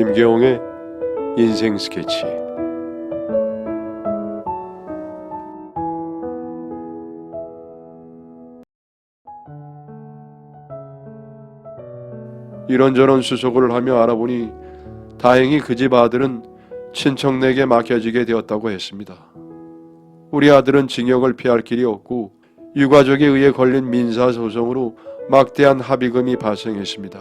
김계홍의 인생 스케치 이런저런 수소를 하며 알아보니 다행히 그 집 아들은 친척네게 맡겨지게 되었다고 했습니다. 우리 아들은 징역을 피할 길이 없고 유가족에 의해 걸린 민사 소송으로 막대한 합의금이 발생했습니다.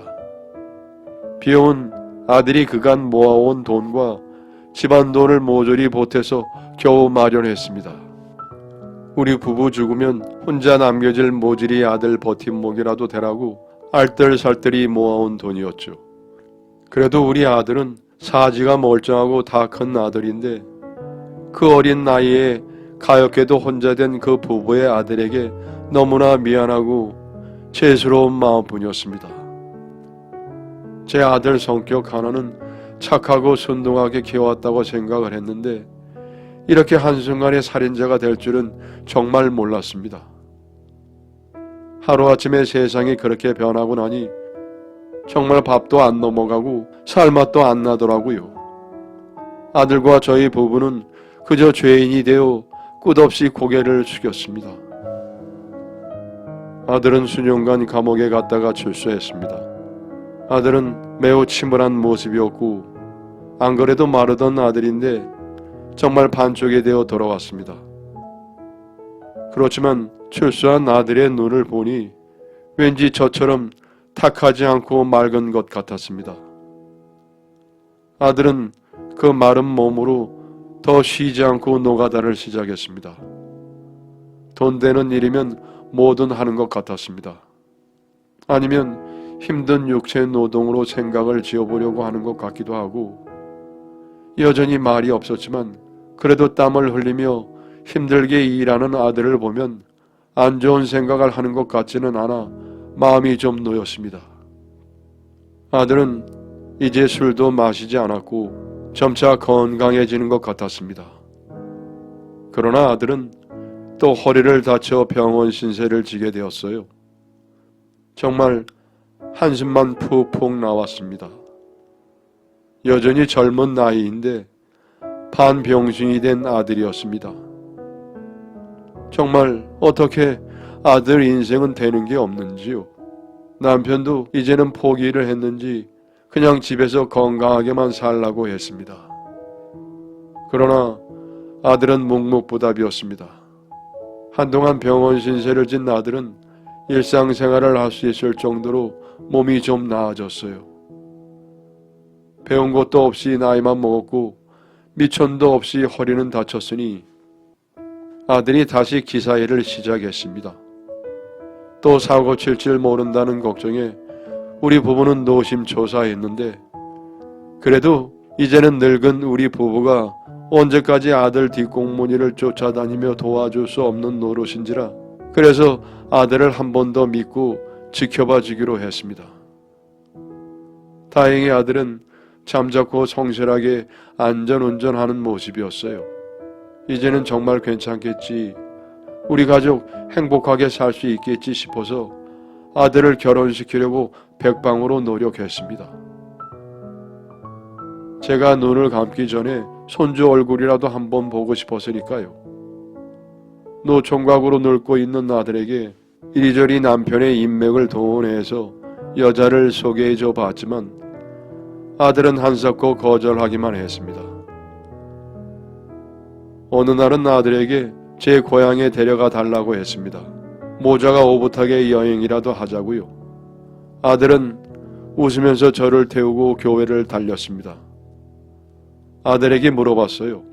비용은 아들이 그간 모아온 돈과 집안 돈을 모조리 보태서 겨우 마련했습니다. 우리 부부 죽으면 혼자 남겨질 모질이 아들 버팀목이라도 되라고 알뜰살뜰히 모아온 돈이었죠. 그래도 우리 아들은 사지가 멀쩡하고 다 큰 아들인데 그 어린 나이에 가엾게도 혼자 된 그 부부의 아들에게 너무나 미안하고 죄스러운 마음뿐이었습니다. 제 아들 성격 하나는 착하고 순둥하게 키워왔다고 생각을 했는데 이렇게 한순간에 살인자가 될 줄은 정말 몰랐습니다. 하루아침에 세상이 그렇게 변하고 나니 정말 밥도 안 넘어가고 살맛도 안 나더라고요. 아들과 저희 부부는 그저 죄인이 되어 끝없이 고개를 숙였습니다. 아들은 수년간 감옥에 갔다가 출소했습니다. 아들은 매우 침울한 모습이었고 안 그래도 마르던 아들인데 정말 반쪽이 되어 돌아왔습니다. 그렇지만 출소한 아들의 눈을 보니 왠지 저처럼 탁하지 않고 맑은 것 같았습니다. 아들은 그 마른 몸으로 더 쉬지 않고 노가다를 시작했습니다. 돈 되는 일이면 뭐든 하는 것 같았습니다. 아니면 힘든 육체 노동으로 생각을 지어보려고 하는 것 같기도 하고 여전히 말이 없었지만 그래도 땀을 흘리며 힘들게 일하는 아들을 보면 안 좋은 생각을 하는 것 같지는 않아 마음이 좀 놓였습니다. 아들은 이제 술도 마시지 않았고 점차 건강해지는 것 같았습니다. 그러나 아들은 또 허리를 다쳐 병원 신세를 지게 되었어요. 정말 한숨만 푹푹 나왔습니다. 여전히 젊은 나이인데 반병신이 된 아들이었습니다. 정말 어떻게 아들 인생은 되는 게 없는지요. 남편도 이제는 포기를 했는지 그냥 집에서 건강하게만 살라고 했습니다. 그러나 아들은 묵묵부답이었습니다. 한동안 병원 신세를 진 아들은 일상생활을 할 수 있을 정도로 몸이 좀 나아졌어요. 배운 것도 없이 나이만 먹었고 미천도 없이 허리는 다쳤으니 아들이 다시 기사 일을 시작했습니다. 또 사고 칠 줄 모른다는 걱정에 우리 부부는 노심초사했는데 그래도 이제는 늙은 우리 부부가 언제까지 아들 뒷공무니를 쫓아다니며 도와줄 수 없는 노릇인지라 그래서 아들을 한 번 더 믿고 지켜봐 주기로 했습니다. 다행히 아들은 잠자코 성실하게 안전운전하는 모습이었어요. 이제는 정말 괜찮겠지. 우리 가족 행복하게 살 수 있겠지 싶어서 아들을 결혼시키려고 백방으로 노력했습니다. 제가 눈을 감기 전에 손주 얼굴이라도 한번 보고 싶었으니까요. 노총각으로 늙고 있는 아들에게 이리저리 남편의 인맥을 동원해서 여자를 소개해 줘 봤지만 아들은 한석고 거절하기만 했습니다. 어느 날은 아들에게 제 고향에 데려가 달라고 했습니다. 모자가 오붓하게 여행이라도 하자고요. 아들은 웃으면서 저를 태우고 교회를 달렸습니다. 아들에게 물어봤어요.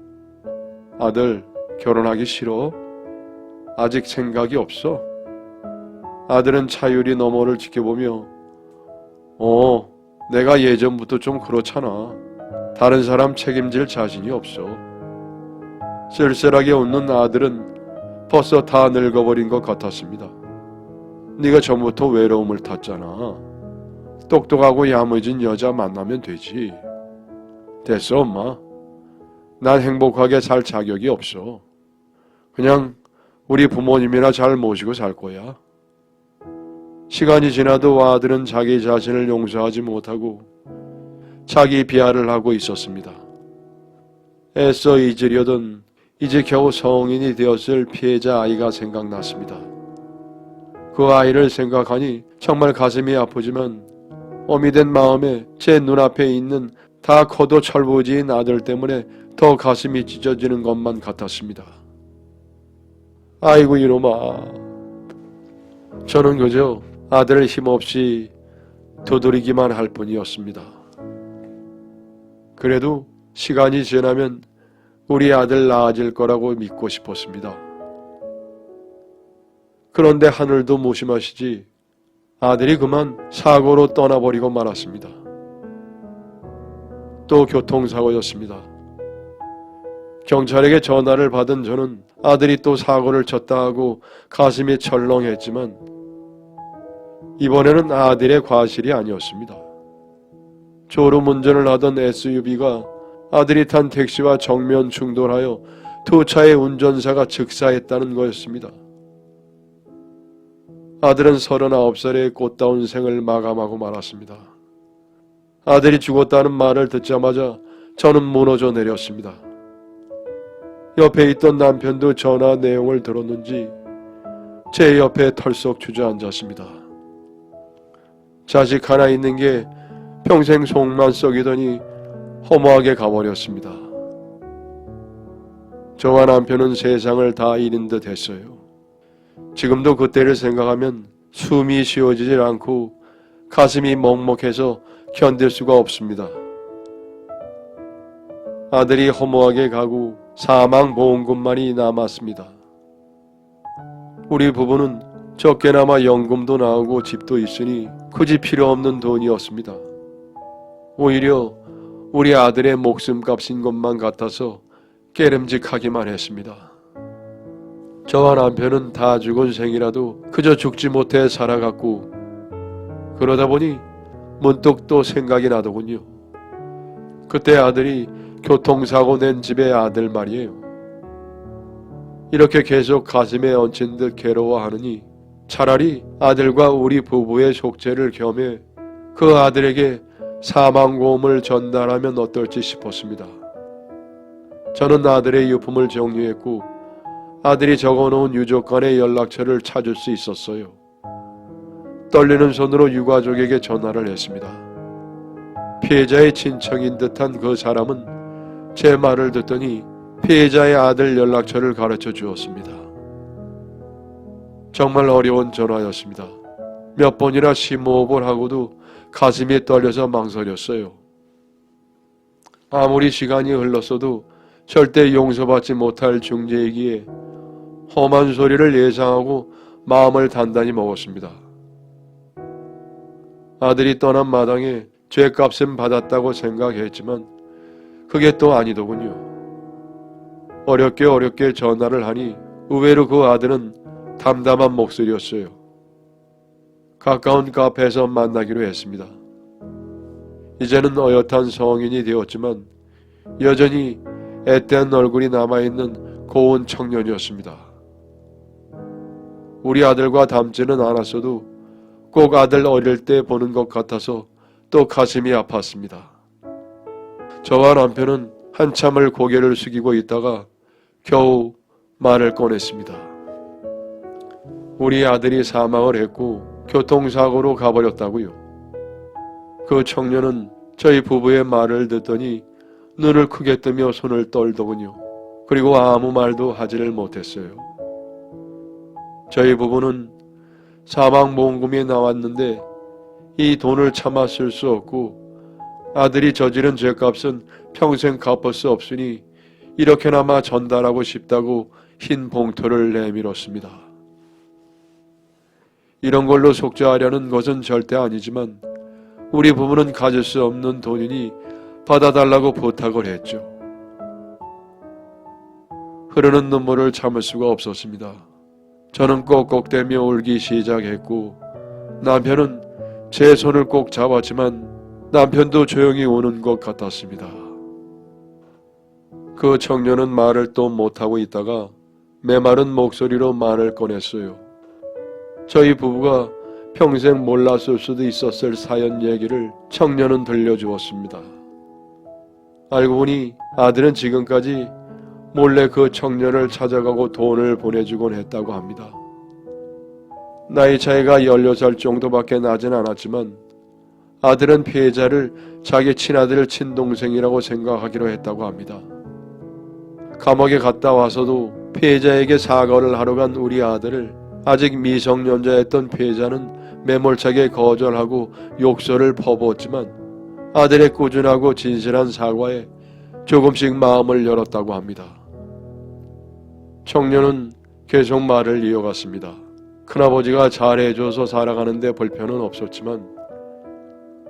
아들, 결혼하기 싫어? 아직 생각이 없어? 아들은 차유리 너머를 지켜보며, 어, 내가 예전부터 좀 그렇잖아. 다른 사람 책임질 자신이 없어. 쓸쓸하게 웃는 아들은 벌써 다 늙어버린 것 같았습니다. 네가 전부터 외로움을 탔잖아. 똑똑하고 야무진 여자 만나면 되지. 됐어, 엄마. 난 행복하게 살 자격이 없어. 그냥 우리 부모님이나 잘 모시고 살 거야. 시간이 지나도 아들은 자기 자신을 용서하지 못하고 자기 비하를 하고 있었습니다. 애써 잊으려던 이제 겨우 성인이 되었을 피해자 아이가 생각났습니다. 그 아이를 생각하니 정말 가슴이 아프지만 어미 된 마음에 제 눈앞에 있는 다 커도 철부지인 아들 때문에 더 가슴이 찢어지는 것만 같았습니다. 아이고 이놈아. 저는 그저 아들을 힘없이 두드리기만 할 뿐이었습니다. 그래도 시간이 지나면 우리 아들 나아질 거라고 믿고 싶었습니다. 그런데 하늘도 무심하시지 아들이 그만 사고로 떠나버리고 말았습니다. 또 교통사고였습니다. 경찰에게 전화를 받은 저는 아들이 또 사고를 쳤다 하고 가슴이 철렁했지만 이번에는 아들의 과실이 아니었습니다. 졸음 운전을 하던 SUV가 아들이 탄 택시와 정면 충돌하여 두 차의 운전사가 즉사했다는 거였습니다. 아들은 39살의 꽃다운 생을 마감하고 말았습니다. 아들이 죽었다는 말을 듣자마자 저는 무너져 내렸습니다. 옆에 있던 남편도 전화 내용을 들었는지 제 옆에 털썩 주저앉았습니다. 자식 하나 있는 게 평생 속만 썩이더니 허무하게 가버렸습니다. 저와 남편은 세상을 다 잃은 듯 했어요. 지금도 그때를 생각하면 숨이 쉬어지질 않고 가슴이 먹먹해서 견딜 수가 없습니다. 아들이 허무하게 가고 사망 보험금만이 남았습니다. 우리 부부는 적게나마 연금도 나오고 집도 있으니 굳이 필요 없는 돈이었습니다. 오히려 우리 아들의 목숨값인 것만 같아서 깨름직하기만 했습니다. 저와 남편은 다 죽은 생이라도 그저 죽지 못해 살아갔고 그러다 보니 문득 또 생각이 나더군요. 그때 아들이 교통사고 낸 집의 아들 말이에요. 이렇게 계속 가슴에 얹힌 듯 괴로워하느니 차라리 아들과 우리 부부의 속죄를 겸해 그 아들에게 사망고음을 전달하면 어떨지 싶었습니다. 저는 아들의 유품을 정리했고 아들이 적어놓은 유족간의 연락처를 찾을 수 있었어요. 떨리는 손으로 유가족에게 전화를 했습니다. 피해자의 친척인 듯한 그 사람은 제 말을 듣더니 피해자의 아들 연락처를 가르쳐 주었습니다. 정말 어려운 전화였습니다. 몇 번이나 심호흡을 하고도 가슴이 떨려서 망설였어요. 아무리 시간이 흘렀어도 절대 용서받지 못할 중재이기에 험한 소리를 예상하고 마음을 단단히 먹었습니다. 아들이 떠난 마당에 죄값은 받았다고 생각했지만 그게 또 아니더군요. 어렵게 어렵게 전화를 하니 의외로 그 아들은 담담한 목소리였어요. 가까운 카페에서 만나기로 했습니다. 이제는 어엿한 성인이 되었지만 여전히 앳된 얼굴이 남아있는 고운 청년이었습니다. 우리 아들과 닮지는 않았어도 꼭 아들 어릴 때 보는 것 같아서 또 가슴이 아팠습니다. 저와 남편은 한참을 고개를 숙이고 있다가 겨우 말을 꺼냈습니다. 우리 아들이 사망을 했고 교통사고로 가버렸다고요. 그 청년은 저희 부부의 말을 듣더니 눈을 크게 뜨며 손을 떨더군요. 그리고 아무 말도 하지를 못했어요. 저희 부부는 사망보험금이 나왔는데 이 돈을 차마 쓸수 없고 아들이 저지른 죄값은 평생 갚을 수 없으니 이렇게나마 전달하고 싶다고 흰 봉투를 내밀었습니다. 이런 걸로 속죄하려는 것은 절대 아니지만 우리 부부는 가질 수 없는 돈이니 받아달라고 부탁을 했죠. 흐르는 눈물을 참을 수가 없었습니다. 저는 꺽꺽대며 울기 시작했고 남편은 제 손을 꼭 잡았지만 남편도 조용히 우는 것 같았습니다. 그 청년은 말을 또 못하고 있다가 메마른 목소리로 말을 꺼냈어요. 저희 부부가 평생 몰랐을 수도 있었을 사연 얘기를 청년은 들려주었습니다. 알고 보니 아들은 지금까지 몰래 그 청년을 찾아가고 돈을 보내주곤 했다고 합니다. 나이 차이가 16살 정도밖에 나진 않았지만 아들은 피해자를 자기 친아들 친동생이라고 생각하기로 했다고 합니다. 감옥에 갔다 와서도 피해자에게 사과를 하러 간 우리 아들을 아직 미성년자였던 피해자는 매몰차게 거절하고 욕설을 퍼부었지만 아들의 꾸준하고 진실한 사과에 조금씩 마음을 열었다고 합니다. 청년은 계속 말을 이어갔습니다. 큰아버지가 잘해줘서 살아가는데 불편은 없었지만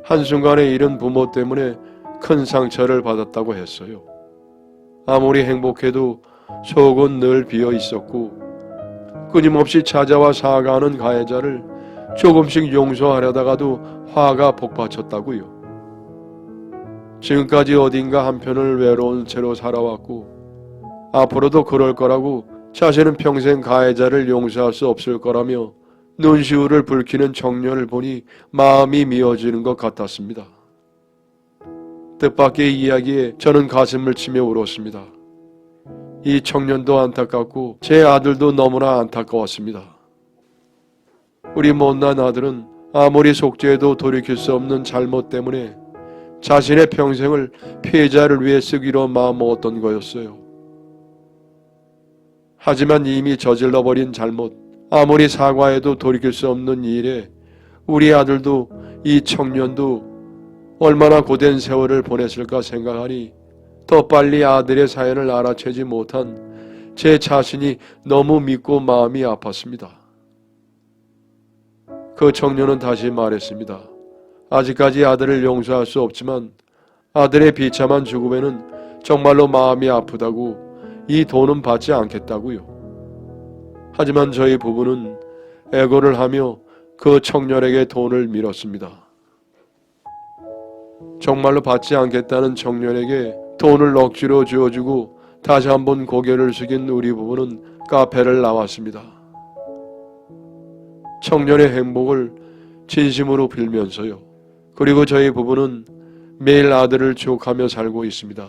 한순간에 잃은 부모 때문에 큰 상처를 받았다고 했어요. 아무리 행복해도 속은 늘 비어 있었고 끊임없이 찾아와 사과하는 가해자를 조금씩 용서하려다가도 화가 복받쳤다고요. 지금까지 어딘가 한편을 외로운 채로 살아왔고 앞으로도 그럴 거라고 자신은 평생 가해자를 용서할 수 없을 거라며 눈시울을 붉히는 청년을 보니 마음이 미어지는 것 같았습니다. 뜻밖의 이야기에 저는 가슴을 치며 울었습니다. 이 청년도 안타깝고 제 아들도 너무나 안타까웠습니다. 우리 못난 아들은 아무리 속죄해도 돌이킬 수 없는 잘못 때문에 자신의 평생을 피해자를 위해 쓰기로 마음먹었던 거였어요. 하지만 이미 저질러버린 잘못, 아무리 사과해도 돌이킬 수 없는 일에 우리 아들도 이 청년도 얼마나 고된 세월을 보냈을까 생각하니 더 빨리 아들의 사연을 알아채지 못한 제 자신이 너무 믿고 마음이 아팠습니다. 그 청년은 다시 말했습니다. 아직까지 아들을 용서할 수 없지만 아들의 비참한 죽음에는 정말로 마음이 아프다고 이 돈은 받지 않겠다고요. 하지만 저희 부부는 애고를 하며 그 청년에게 돈을 밀었습니다. 정말로 받지 않겠다는 청년에게 돈을 억지로 주어주고 다시 한번 고개를 숙인 우리 부부는 카페를 나왔습니다. 청년의 행복을 진심으로 빌면서요. 그리고 저희 부부는 매일 아들을 추억하며 살고 있습니다.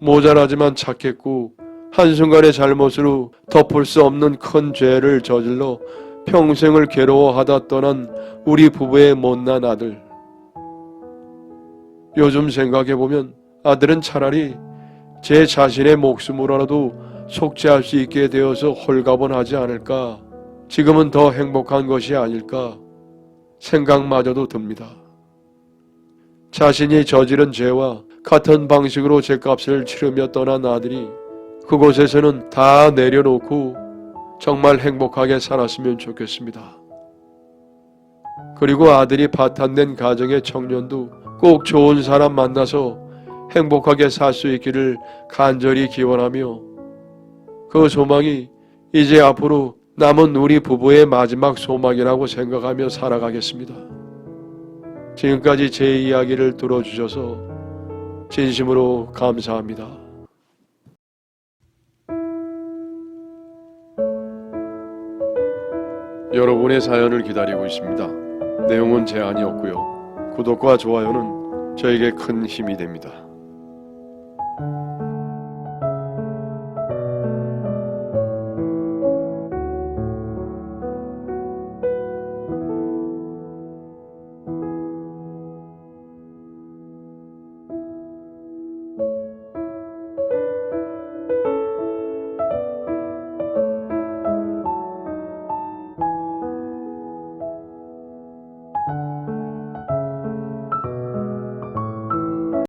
모자라지만 착했고 한순간의 잘못으로 덮을 수 없는 큰 죄를 저질러 평생을 괴로워하다 떠난 우리 부부의 못난 아들. 요즘 생각해 보면 아들은 차라리 제 자신의 목숨으로라도 속죄할 수 있게 되어서 홀가분하지 않을까. 지금은 더 행복한 것이 아닐까 생각마저도 듭니다. 자신이 저지른 죄와 같은 방식으로 죄값을 치르며 떠난 아들이 그곳에서는 다 내려놓고 정말 행복하게 살았으면 좋겠습니다. 그리고 아들이 파탄된 가정의 청년도 꼭 좋은 사람 만나서 행복하게 살 수 있기를 간절히 기원하며 그 소망이 이제 앞으로 남은 우리 부부의 마지막 소망이라고 생각하며 살아가겠습니다. 지금까지 제 이야기를 들어주셔서 진심으로 감사합니다. 여러분의 사연을 기다리고 있습니다. 내용은 제한이 없고요. 구독과 좋아요는 저에게 큰 힘이 됩니다.